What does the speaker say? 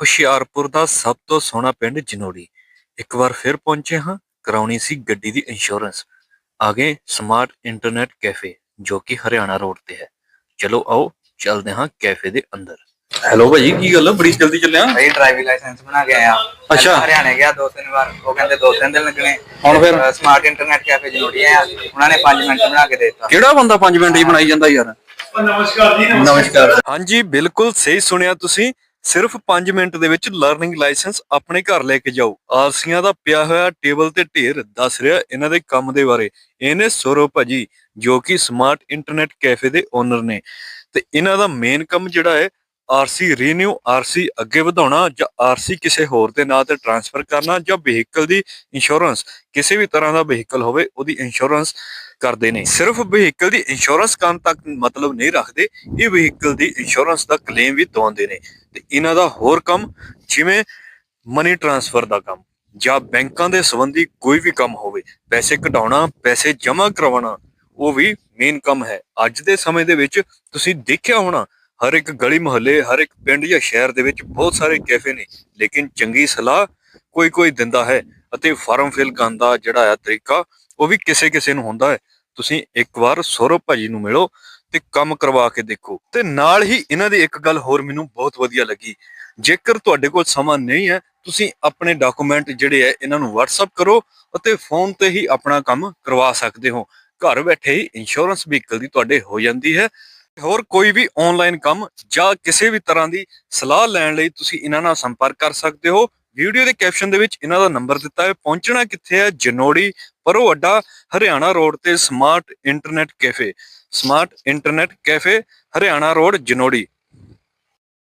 ਹੁਸ਼ਿਆਰਪੁਰ ਦਾ ਸਭ ਤੋਂ ਸੋਹਣਾ ਪਿੰਡ ਜਨੋੜੀ। ਇੱਕ ਵਾਰ ਫਿਰ ਪਹੁੰਚੇ ਹਾਂ ਕਰਾਉਣੀ ਸੀ ਗੱਡੀ ਦੀ ਇੰਸ਼ੋਰੈਂਸ ਆ ਗਏ ਸਮਾਰਟ ਇੰਟਰਨੈਟ ਕੈਫੇ ਜੋ ਕਿ ਹਰਿਆਣਾ ਰੋਡ ਤੇ ਹੈ। ਚਲੋ ਆਓ ਚੱਲਦੇ ਹਾਂ ਕੈਫੇ ਦੇ ਅੰਦਰ। ਹੈਲੋ ਭਾਜੀ ਕੀ ਗੱਲ ਬੜੀ ਜਲਦੀ ਚੱਲਿਆ ਭਾਈ ਡਰਾਈਵਿੰਗ ਲਾਇਸੈਂਸ ਬਣਾ ਕੇ ਆਇਆ। ਅੱਛਾ। ਹਰਿਆਣੇ ਗਿਆ ਦੋ ਤਿੰਨ ਵਾਰ। ਉਹ ਕਹਿੰਦੇ ਦੋ ਤਿੰਨ ਦਿਨ ਲੱਗਣੇ। ਹੁਣ ਫਿਰ? ਸਮਾਰਟ ਇੰਟਰਨੈਟ ਕੈਫੇ ਜਨੋੜੀ ਆਇਆ। ਉਹਨਾਂ ਨੇ 5 ਮਿੰਟ ਬਣਾ ਕੇ ਦੇ ਦਿੱਤਾ। ਕਿਹੜਾ ਬੰਦਾ 5 ਮਿੰਟ ਹੀ ਬਣਾਈ ਜਾਂਦਾ ਯਾਰ? ਨਮਸਕਾਰ ਜੀ ਨਮਸਕਾਰ। ਹਾਂਜੀ ਬਿਲਕੁਲ ਸਹੀ ਸੁਣਿਆ ਤੁਸੀਂ। ਸਿਰਫ 5 ਮਿੰਟ ਦੇ ਵਿੱਚ ਲਰਨਿੰਗ ਲਾਇਸੈਂਸ ਆਪਣੇ ਘਰ ਲੈ ਕੇ ਜਾਓ। ਆਰਸੀਆਂ ਦਾ ਪਿਆ ਹੋਇਆ ਟੇਬਲ ਤੇ ਢੇਰ ਦੱਸ ਰਿਹਾ ਇਹਨਾਂ ਦੇ ਕੰਮ ਦੇ ਬਾਰੇ। ਇਹਨੇ ਸੌਰਵ ਭਾਜੀ, ਜੋ ਕਿ ਸਮਾਰਟ ਇੰਟਰਨੈਟ ਕੈਫੇ ਦੇ ਓਨਰ ਨੇ। ਤੇ ਇਹਨਾਂ ਦਾ ਮੇਨ ਕੰਮ ਜਿਹੜਾ ਹੈ ਆਰਸੀ ਰੀਨਿਊ ਆਰਸੀ ਅੱਗੇ ਵਧਾਉਣਾ ਜਾਂ ਆਰਸੀ ਕਿਸੇ ਹੋਰ ਦੇ ਨਾਂ ਤੇ ਟ੍ਰਾਂਸਫਰ ਕਰਨਾ ਜਾਂ ਵਹੀਕਲ ਦੀ ਇੰਸ਼ੋਰੈਂਸ ਕਿਸੇ ਵੀ ਤਰ੍ਹਾਂ ਦਾ ਵਹੀਕਲ ਹੋਵੇ, ਉਹਦੀ ਇੰਸ਼ੋਰੈਂਸ ਕਰਦੇ ਨੇ। ਸਿਰਫ ਵਹੀਕਲ ਦੀ ਇੰਸ਼ੋਰੈਂਸ ਕਰਨ ਤੱਕ ਮਤਲਬ ਨਹੀਂ ਰੱਖਦੇ, ਇਹ ਵਹੀਕਲ ਦੀ ਇੰਸ਼ੋਰੈਂਸ ਦਾ ਕਲੇਮ ਵੀ ਦਵਾਉਂਦੇ ਨੇ। ਤੇ ਇਹਨਾਂ ਦਾ ਹੋਰ ਕੰਮ, ਜਿਵੇਂ ਮਨੀ ਟ੍ਰਾਂਸਫਰ ਦਾ ਕੰਮ, ਜਾਂ ਬੈਂਕਾਂ ਦੇ ਸੰਬੰਧੀ ਕੋਈ ਵੀ ਕੰਮ ਹੋਵੇ, ਪੈਸੇ ਕਢਾਉਣਾ, ਪੈਸੇ ਜਮ੍ਹਾਂ ਕਰਵਾਉਣਾ, ਉਹ ਵੀ ਮੇਨ ਕੰਮ ਹੈ। ਅੱਜ ਦੇ ਸਮੇਂ ਦੇ ਵਿੱਚ ਤੁਸੀਂ ਦੇਖਿਆ ਹੋਣਾ ਹਰ ਇੱਕ ਗਲੀ ਮੁਹੱਲੇ, ਹਰ ਇੱਕ ਪਿੰਡ ਜਾਂ ਸ਼ਹਿਰ ਦੇ ਵਿੱਚ ਬਹੁਤ ਸਾਰੇ ਕੈਫੇ ਨੇ, ਲੇਕਿਨ ਚੰਗੀ ਸਲਾਹ ਕੋਈ ਕੋਈ ਦਿੰਦਾ ਹੈ ਅਤੇ ਫਾਰਮ ਫਿਲ ਕਰਨ ਦਾ ਜਿਹੜਾ ਆ ਤਰੀਕਾ, ਉਹ ਵੀ ਕਿਸੇ ਕਿਸੇ ਨੂੰ ਹੁੰਦਾ ਹੈ। ਤੁਸੀਂ ਇੱਕ ਵਾਰ ਸੌਰਵ ਭਾਜੀ ਨੂੰ ਮਿਲੋ ਤੇ ਕੰਮ ਕਰਵਾ ਕੇ ਦੇਖੋ। ਤੇ ਨਾਲ ਹੀ ਇਹਨਾਂ ਦੀ ਇੱਕ ਗੱਲ ਹੋਰ ਮੈਨੂੰ ਬਹੁਤ ਵਧੀਆ ਲੱਗੀ। ਜੇਕਰ ਤੁਹਾਡੇ ਕੋਲ ਸਮਾਂ ਨਹੀਂ ਹੈ, ਤੁਸੀਂ ਆਪਣੇ ਡਾਕੂਮੈਂਟ ਜਿਹੜੇ ਹੈ, ਇਹਨਾਂ ਨੂੰ WhatsApp ਕਰੋ ਅਤੇ ਫੋਨ ਤੇ ਹੀ ਆਪਣਾ ਕੰਮ ਕਰਵਾ ਸਕਦੇ ਹੋ। ਘਰ ਬੈਠੇ ਹੀ ਇੰਸ਼ੋਰੈਂਸ ਵਹੀਕਲ ਦੀ ਤੁਹਾਡੇ ਹੋ ਜਾਂਦੀ ਹੈ। ਹੋਰ ਕੋਈ ਵੀ ਆਨਲਾਈਨ ਕੰਮ ਜਾਂ ਕਿਸੇ ਵੀ ਤਰ੍ਹਾਂ ਦੀ ਸਲਾਹ ਲੈਣ ਲਈ ਤੁਸੀਂ ਇਹਨਾਂ ਨਾਲ ਸੰਪਰਕ ਕਰ ਸਕਦੇ ਹੋ। ਵੀਡੀਓ ਦੇ ਕੈਪਸ਼ਨ ਦੇ ਵਿੱਚ ਇਹਨਾਂ ਦਾ ਨੰਬਰ ਦਿੱਤਾ ਹੈ ਪਹੁੰਚਣਾ ਕਿੱਥੇ ਹੈ? ਜਨੋੜੀ ਪਰੋ ਅੱਡਾ ਹਰਿਆਣਾ ਰੋਡ ਤੇ smart internet cafe smart internet cafe Haryana road Janori.